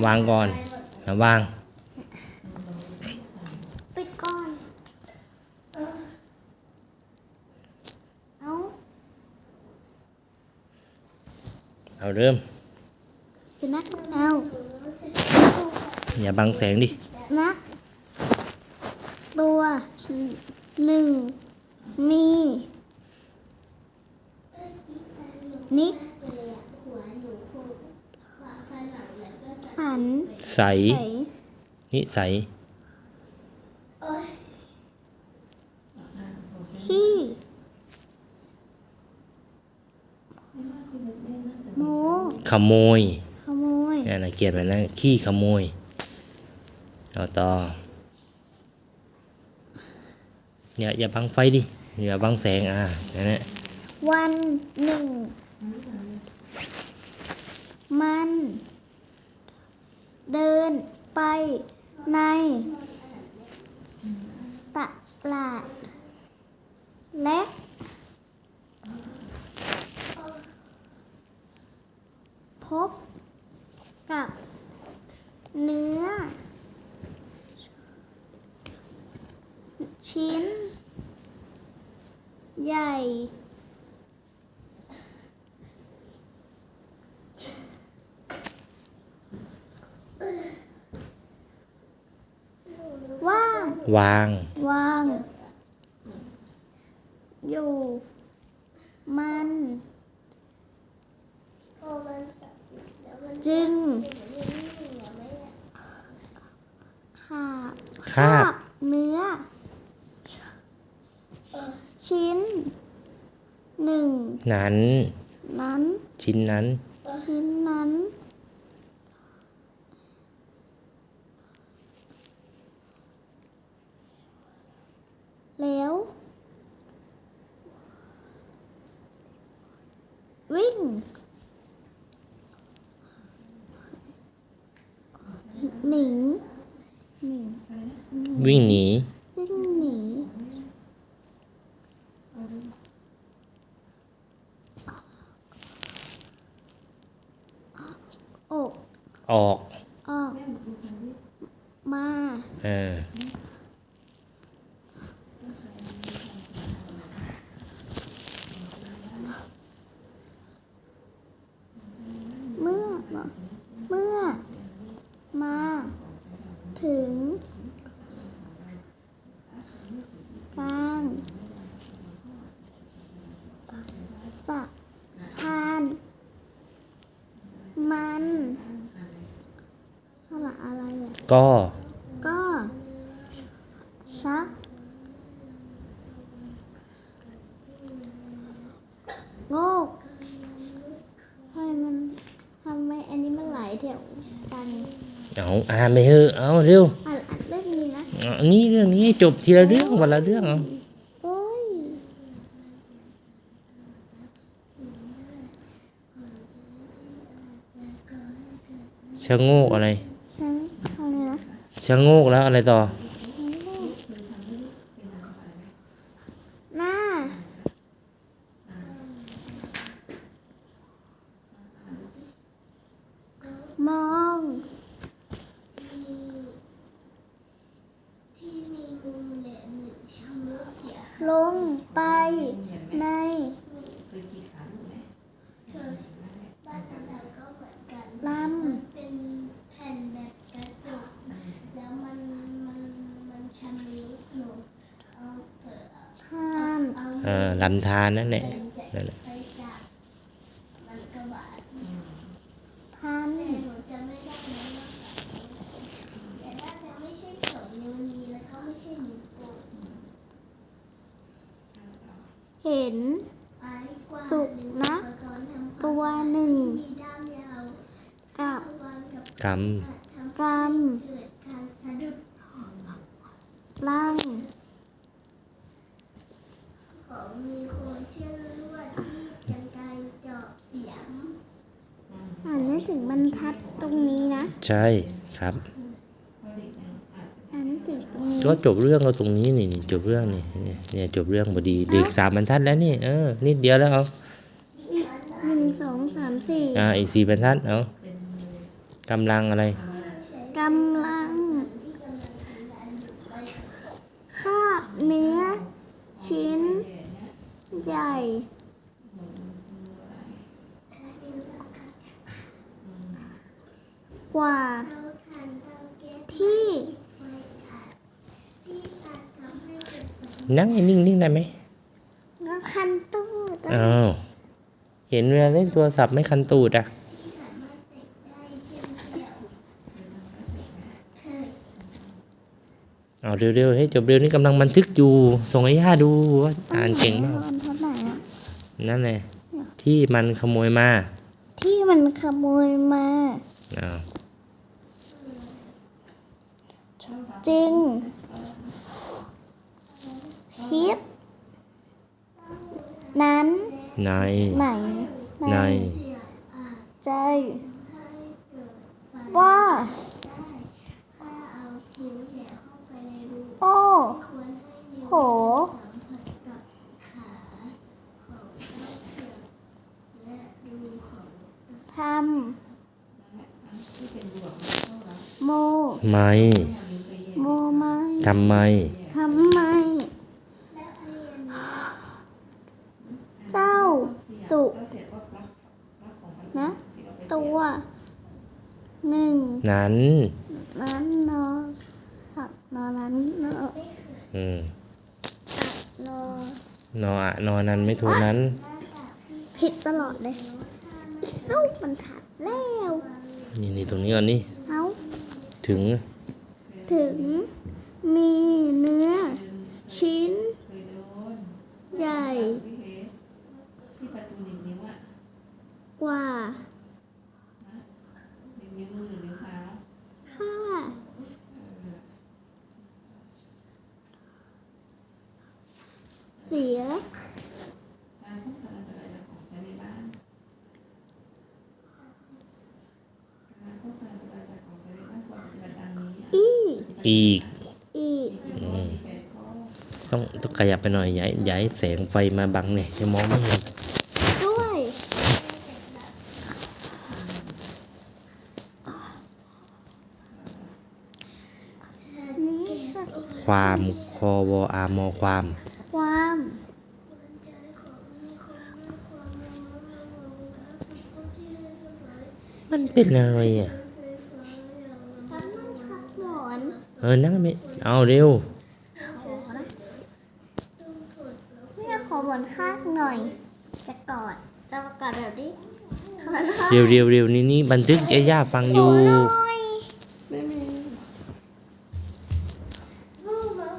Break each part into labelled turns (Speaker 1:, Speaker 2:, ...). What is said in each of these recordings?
Speaker 1: เอาวางก่อนเอาวาง
Speaker 2: ปิดก่อนเอา
Speaker 1: เอาเริ่ม
Speaker 2: สินักเอา
Speaker 1: อย่าบังแสงดิ
Speaker 2: นัก ตัวหนึ่งมี นิก สัน
Speaker 1: ใส
Speaker 2: ใส
Speaker 1: นิสัย
Speaker 2: ขี้โม
Speaker 1: ขโมย
Speaker 2: ขโมย
Speaker 1: นี่นะเกียนมันนะขี้ขโมย เอาต่อ อย่าอย่าบังไฟดิ อย่าบังแสงอ่านั่นแหละ
Speaker 2: วันหนึ่ง มัน เดินไปในตลาดและพบกับเนื้อ ชิ้น ใหญ่ ว่าง
Speaker 1: วาง
Speaker 2: วาง อยู่ มันจึงขาบ
Speaker 1: คาบ
Speaker 2: เนื้อ ชิ้นหนึ่ง
Speaker 1: นั้น
Speaker 2: นั้น
Speaker 1: ชิ้นนั้น
Speaker 2: ชิ้นนั้น แล้ว วิ่ง หนีหนี
Speaker 1: วิ่งหนี
Speaker 2: วิ่งหนีออก
Speaker 1: ออก
Speaker 2: ออก มา
Speaker 1: เออ
Speaker 2: เมื่อ เมื่อ มา ถึง กลางสะพาน มัน สระอะไรอะ
Speaker 1: ก็
Speaker 2: ก็ชักโงกทำไมมันทำไมอันนี้มันหลายแถวกัน
Speaker 1: เอาอ่านไปเถอะเอาเร็ว
Speaker 2: อ่านอ่านเรื่องนี้นะ
Speaker 1: เอาอันนี้เรื่องนี้ให้จบทีละเรื่องวันละเรื่องเอา
Speaker 2: โอ้ย
Speaker 1: ชะโงกอะไร
Speaker 2: ฉันอะไรนะ
Speaker 1: ชะโงกแล้วอะไรต่อ
Speaker 2: หน้ามองลงไปใน
Speaker 3: สองนิ้วนี้แล้วก็ไม่ใช่นิ้วโป้ง
Speaker 2: เห็น
Speaker 3: ไม้กวาด
Speaker 2: สุก
Speaker 3: หรือ
Speaker 2: นะ
Speaker 3: อุปกรณ์ทำความ
Speaker 2: ตัว
Speaker 3: สะอาด
Speaker 2: หนึ่ง
Speaker 3: ที่มีด้ามยาว
Speaker 2: กับ
Speaker 3: วางกับ
Speaker 1: ก
Speaker 3: ทำ
Speaker 2: ก
Speaker 3: เกิดการสะดุดำ
Speaker 2: ลัง
Speaker 3: ของมีโคนเชื่อมลวดที่กันไกรเจาะเสียม
Speaker 2: อ่านไม่ถึงบรรทัดตรงนี้นะำ
Speaker 1: ใช่ครับ
Speaker 2: อ่านไม่ถึงตรงนี้
Speaker 1: ก็จบเรื่องก็ตรงนี้นี่นี่จบเรื่องนี่นี่เนี่ยจบเรื่องพอดีเด็กสามบรรทัดแล้วนี่เออนิดเดียวแล้วเอา
Speaker 2: อีกหนึ่งสองสามสี่
Speaker 1: อ่าอีกสี่บรรทัดเอากำลังอะไร
Speaker 2: ใหญ่ กว่า
Speaker 3: เตาถ่านเตาแก๊ส
Speaker 2: ที่
Speaker 3: ไฟสัตว์ที่อาจทำให้เกิดไฟ
Speaker 1: นั่งให้นิ่งๆได้ไหม
Speaker 2: แล้วคันตู้ตรง
Speaker 1: อ้าวเห็นเวลาเล่นโทรศัพท์ไม่คันตูดอะ
Speaker 3: ที่สามารถเตะได้เช่นแก้วเคย
Speaker 1: เอาเร็วๆให้จบเร็วนี่กำลังบันทึกอยู่ ส่งให้ย่าดูว่าอ่านเก่งมาก
Speaker 2: มันเท่าไหร่อะ
Speaker 1: นั่นแหละที่มันขโมยมา
Speaker 2: ที่มันขโมยมา
Speaker 1: อ้าว
Speaker 2: จริงคิดนั้น
Speaker 1: ใน
Speaker 2: ไหน
Speaker 1: ใน
Speaker 2: ใจว่า
Speaker 3: ถ้าเอานิ้วแหย่เข้าไปในรู
Speaker 2: โอ้
Speaker 3: ควรให้นิ้ว
Speaker 2: โห
Speaker 3: สัมผัสกับขาของเจ้าเสือและรูของ
Speaker 2: ทำโม
Speaker 1: ไม่
Speaker 2: โมไม่
Speaker 1: ทำไม
Speaker 2: ทำไม
Speaker 3: และเรียนนี้
Speaker 2: เจ้าสุนะ ตัวหนึ่ง
Speaker 1: นั้น
Speaker 2: นั้นนอหักนอนั้นนอ
Speaker 1: อืม
Speaker 2: นอน
Speaker 1: นอนนั้นไม่โทรนั้น
Speaker 2: ผิดตลอดเลยสู้มันขาดแล้ว
Speaker 1: นี่นี่ตรงนี้ก่อนนี่
Speaker 2: เอา
Speaker 1: ถึง
Speaker 2: ถึง มีเนื้อ ชิ้น ใหญ่
Speaker 4: ที่ประตูหนึ่งนิ้วอะ
Speaker 2: กว่า
Speaker 4: หนึ่งนิ้วมือหรือนิ้วเท้า
Speaker 2: ค่า เสีย
Speaker 4: การป้องกันอันตรายจากของใช้ในบ้านการป้องกันอันตรายจากของใช้ในบ้านควรปฏิบัติดังนี้อะ
Speaker 2: อี
Speaker 1: อีก
Speaker 2: อีก
Speaker 1: อืม
Speaker 4: แปดข้อ
Speaker 1: ต้องต้องขยับไปหน่อยย้ายย้ายแสงไฟมาบังเนี่ยจะมองไม่เห็น
Speaker 2: ด้วยนี่ค่ะ
Speaker 1: ความคอวออามอความ
Speaker 2: ความ
Speaker 3: วันใจของมีคนมีความรู้และรู้และผู้ที่เรียบร้อย
Speaker 1: มันเป็นอะไรอะ
Speaker 3: ไฟฟ้าอย่าง
Speaker 2: ทำนั่งทับหมอน
Speaker 1: เออนั่งไม่เอาเร็ว
Speaker 2: ขอนะ
Speaker 3: ต้องถอดแล้ว
Speaker 2: แม่ขอหมอนข้างหน่อย จะกอดจะมากอดแบบนี้ขอหน่อย
Speaker 1: เร็วเร็วเร็วนี่นี่บันทึกไอ้ย่าฟังอยู่
Speaker 2: ขอหน่อย
Speaker 4: ไม่มี
Speaker 3: ลูกแล้ว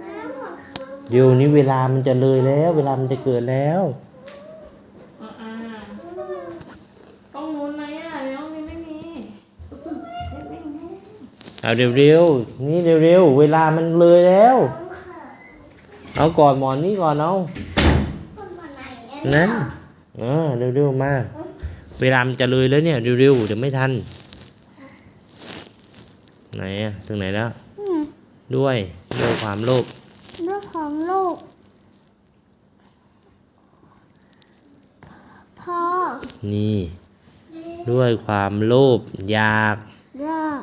Speaker 3: แล้วหมดค่ะ
Speaker 1: เดี๋ยวนี้เวลามันจะเลยแล้ว เวลามันจะเกิดแล้ว
Speaker 4: อ่าอ่าต้องนู้นไหมอะในห้องนี้ไม่มีไม่มี
Speaker 1: เอาเร็วเร็วนี่เร็วเร็วเวลามันเลยแล้ว เอาก่อนหมอนนี่ก่อนเอา
Speaker 2: คนมาไหนอะ
Speaker 1: นั้นเออเร็วเร็วมา เวลามันจะเลยแล้วเนี่ยเร็วเร็วเดี๋ยวไม่ทัน ไหนอะถึงไหนแล้ว
Speaker 2: อืม
Speaker 1: ด้วยด้วยความโลภ
Speaker 2: เรื่องของโลกพอ
Speaker 1: นี่ ด้วยความโลภอยาก
Speaker 2: ยาก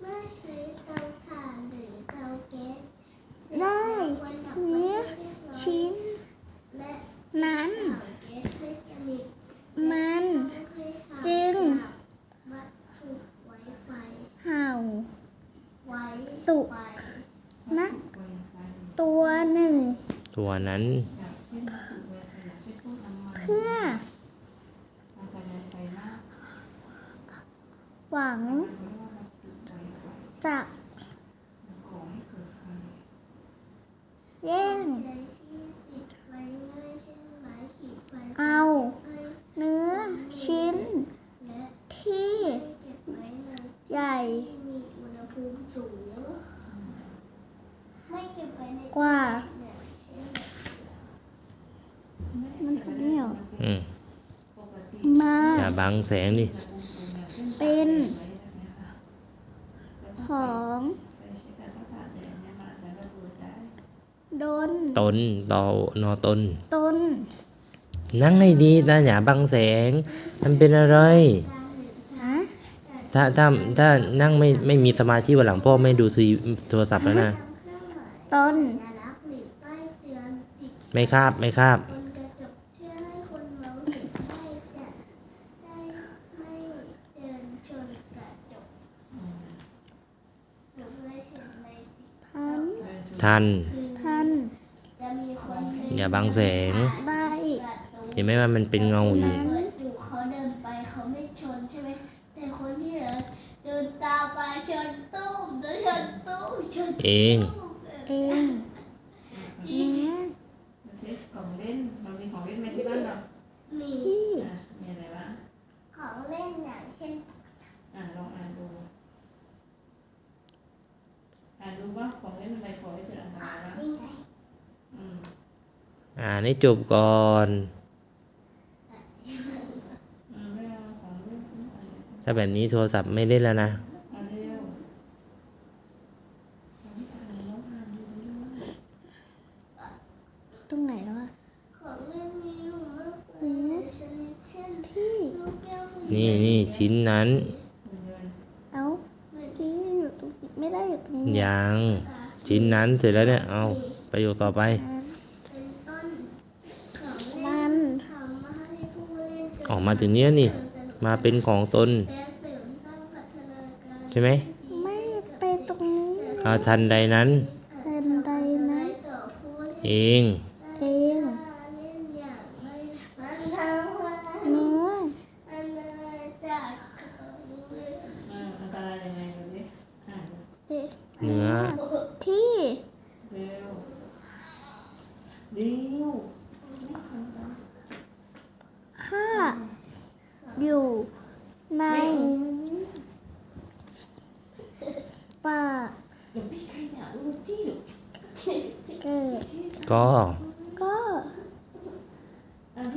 Speaker 3: เมื่อใช้เตาถ่านหรือเตาแก๊ส
Speaker 2: ได้
Speaker 3: ควรดับไฟ
Speaker 2: เนื้อ
Speaker 3: ให้เรียบร้อย
Speaker 2: ชิ้น
Speaker 3: และ
Speaker 2: นั้น
Speaker 3: เผาแก๊สให้สนิท
Speaker 2: มัน
Speaker 3: ต้องให้ห่าง
Speaker 2: จึง
Speaker 3: จากวัตถุไว้ไฟ
Speaker 2: เห่า
Speaker 3: ไว้
Speaker 2: สุ
Speaker 3: ไฟ
Speaker 2: นัก ตัวหนึ่ง
Speaker 1: ตัวนั้น
Speaker 2: เพื่อ
Speaker 4: อันตรายไฟมาก
Speaker 2: หวังจะ
Speaker 4: ขอให้เกิดไฟ
Speaker 2: แย่ง
Speaker 3: ใช้ที่ติดไฟง่ายเช่นไม้ขีดไฟ
Speaker 2: เอา
Speaker 3: ให้
Speaker 2: เนื้อ ชิ้น
Speaker 3: และ
Speaker 2: ที่
Speaker 3: ให้เก็บไว้ใน
Speaker 2: ใหญ่
Speaker 3: ที่มีอุณหภูมิสูง ไม่เก็บไว้ใน
Speaker 2: กว่า
Speaker 3: เนี่ยเช่น
Speaker 2: มันคือเนี่ยว
Speaker 1: อืม
Speaker 2: มา
Speaker 1: อย่า บังแสงดิ
Speaker 2: เป็นของ
Speaker 4: ไฟใช้การประกาศแดดเนี่ยมันอาจจะระเบิดได้
Speaker 2: ดน
Speaker 1: ตนตอนอตน
Speaker 2: ตน
Speaker 1: นั่งให้ดีตาอย่าบังแสงมันเป็นอะไร
Speaker 2: ฮะ
Speaker 1: ถ้าถ้าถ้านั่งไม่ไม่มีสมาธิวันหลังพ่อไม่ดูทีโทรศัพท์แล้วนะ
Speaker 2: ตน
Speaker 3: สัญลักษณ์
Speaker 1: ไม่คาบไม่คาบ
Speaker 3: บนกระจกเพื่อให้คนมองเห็นได้จะได้ไม่เดินชนกระจกหนูเคยเห็นในติ๊ก
Speaker 2: ทัน
Speaker 1: ทัน
Speaker 3: คือ
Speaker 2: ทัน
Speaker 3: จะมีคนหนึ่ง
Speaker 1: อย่าบังแสง
Speaker 2: ได้
Speaker 3: ประตู
Speaker 1: เห็นไหมว่ามันเป็นเงาอยู่
Speaker 3: เปิดอยู่เขาเดินไปเขาไม่ชนใช่ไหมแต่คนที่เหลือเดินตามไปชนตู้มแล้วชนตู้มชน
Speaker 1: เอง
Speaker 3: ตู้มแบบ
Speaker 2: เองเนี้ย
Speaker 4: ดูสิของเล่นเรามีของเล่นไหมที่บ้านเรา
Speaker 3: มี
Speaker 2: ที่
Speaker 4: อะมีอะไรบ้าง
Speaker 3: ของเล่นอย่างเช่น
Speaker 4: อะลองอ่านดูอ่านดูว่าของเล่นอะไรขอให้เกิดอันตรายบ้าง
Speaker 3: นี่ไง
Speaker 4: อืม
Speaker 1: อ่านให้ จบก่อน
Speaker 4: อืมไม่เอาของเล่นอืมอ่านเลย
Speaker 1: ถ้าแบบนี้โทรศัพท์ไม่เล่นแล้วนะ
Speaker 4: อ่านเร็วอ่านอ่านลองอ่านดูดิ
Speaker 2: ตรงไหนแล้วอะ
Speaker 3: ของเล่นมีอยู่มากเลยชนิดเช่น
Speaker 2: ที่
Speaker 3: ลูกแก้ว
Speaker 1: นี่นี่ชิ้นนั้น
Speaker 4: เดิน
Speaker 2: เอาที่อยู่ตรงนี้ไม่ได้อยู่ตรงนี้
Speaker 1: ยัง ชิ้นนั้นเสร็จแล้วเนี่ย เอาประโยคต่อไป
Speaker 3: เป็นต้นของเล่
Speaker 2: มัน น
Speaker 3: ทำมาให้ผู้เล่นเกิด
Speaker 1: ออกมาถึงเนี้ยนี่ มาเป็นของตน
Speaker 3: และเสริมสร้างพัฒนาการ
Speaker 1: ใช่ไหม
Speaker 2: ไม่ไปตรงนี้
Speaker 1: เอาทันใดนั้น
Speaker 2: เทินใดนั้น
Speaker 3: ต่อผู้เล่น
Speaker 1: เอง
Speaker 2: เอง
Speaker 3: เล่นอย่างไม่มันทำให้
Speaker 2: เนื้อ
Speaker 3: อันตรายจากของเล่น
Speaker 4: อ่าอันตรายยังไงดูดิอ่านดู
Speaker 2: เอ๊ะ
Speaker 1: เนื้อ
Speaker 2: ที่
Speaker 4: เร็วเร็วไม่ทำกัน
Speaker 2: ข้า อยู่ในป่า
Speaker 4: เกิ
Speaker 2: ด
Speaker 1: ก็
Speaker 2: ก็
Speaker 4: อ่านน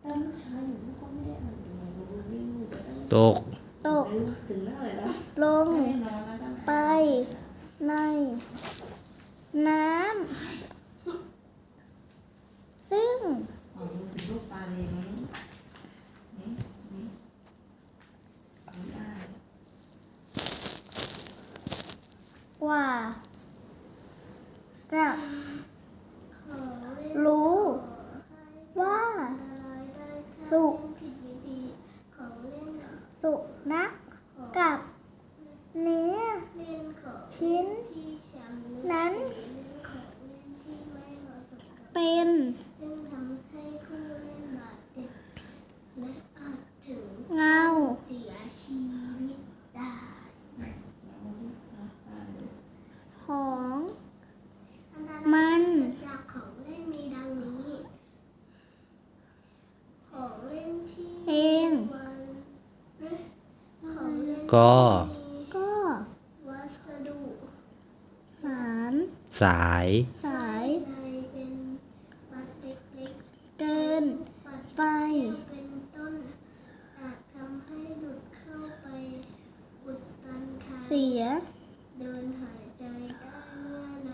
Speaker 4: แต่ลูกชายอยู่ลูกก็ไม่ได้อ่านเลยดูวิ่งไปได้
Speaker 1: ตก
Speaker 2: ตก
Speaker 4: ถึงหน้าเลยแล้ว
Speaker 2: ลง
Speaker 4: ไม่ได้นอนแล้วกัน
Speaker 2: ไป ใน น้ำซึ่ง
Speaker 4: อ๋อดูเป็นลูกปลาเลยมั้งนี่นี่ไม่ได้
Speaker 2: กว่า จะ
Speaker 3: ของเล่น
Speaker 2: รู้ ว่า
Speaker 3: อันตรายได้ถ้า
Speaker 2: สุ
Speaker 3: เล่นผิดวิธีของเล่น
Speaker 2: สุนัข
Speaker 3: ของ
Speaker 2: กับเนื้อ
Speaker 3: เล่นของ
Speaker 2: ชิ้น นั้น
Speaker 3: เป็
Speaker 2: น
Speaker 3: ซึ่งทำให้ผู้เล่นบาดเจ็บและอาจถึง
Speaker 2: เงา
Speaker 3: สียชีวิตได้
Speaker 2: ของ
Speaker 3: อันตราย
Speaker 2: มัน
Speaker 3: จากของเล่นมีดังนี้ ของเล่นที่
Speaker 2: เอง
Speaker 3: ของเล่น
Speaker 1: ก็
Speaker 3: ที่มี
Speaker 2: ก็
Speaker 3: วัสดุ
Speaker 2: สาร
Speaker 1: สาย
Speaker 2: สาย
Speaker 3: ในเป็นปัดเล็ก
Speaker 2: เกิน
Speaker 3: ๆปัด
Speaker 2: ไป
Speaker 3: เป็นต้นอาจทำให้หลุดเข้าไปอุดตันทาง
Speaker 2: เสีย
Speaker 3: เดินหายใจได้เมื่อน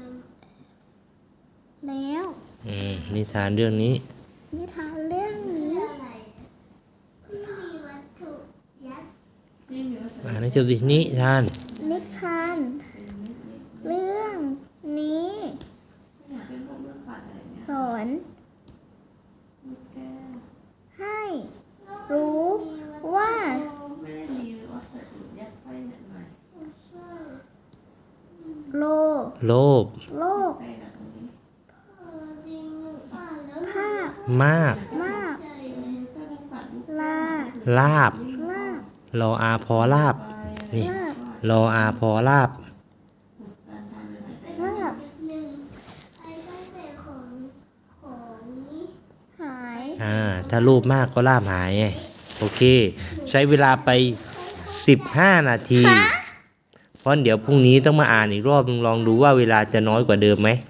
Speaker 3: ำ
Speaker 2: แล้ว
Speaker 1: อืม นิทานเรื่องนี้
Speaker 2: นิทานเรื่องนี้
Speaker 3: อะไรที่มีวัตถุยัด
Speaker 4: นี่มีวัสดุ
Speaker 1: อ่านให้จบสินิทาน
Speaker 2: นิทาน เรื่องนี้
Speaker 4: อยากเป็นพวกเรื่องปัดอะไรเนี่ย
Speaker 2: สอน
Speaker 4: ลูกแก้ว
Speaker 2: ให้ รู้ว่า
Speaker 4: ไม่ได้มีวัสดุยัดไส้หนักหน่อย
Speaker 2: โล
Speaker 1: โลภ
Speaker 2: โลก
Speaker 4: ไส้หนักตรงนี้
Speaker 3: เออจริงอ่านแล้ว
Speaker 2: ภาพ
Speaker 1: มาก
Speaker 2: มาก
Speaker 3: ใจเลย
Speaker 4: ก็ต้องปัดลูก
Speaker 2: ลา
Speaker 1: ลาบ
Speaker 2: ลาบ
Speaker 1: รออาพอลาบ นี่
Speaker 2: ลาบ
Speaker 1: รออาพอลาบ
Speaker 4: การทำอะไร
Speaker 3: แต่ว่าแบบหนึ่งไอ้ตั้งแต่ของของนี้
Speaker 2: หาย
Speaker 1: อ่า ถ้ารูปมากก็ลาบหายไงโอเค ใช้เวลาไป 15 นาที เพราะเดี๋ยวพรุ่งนี้ต้องมาอ่านอีกรอบนึงลองดูว่าเวลาจะน้อยกว่าเดิมไหม
Speaker 3: เ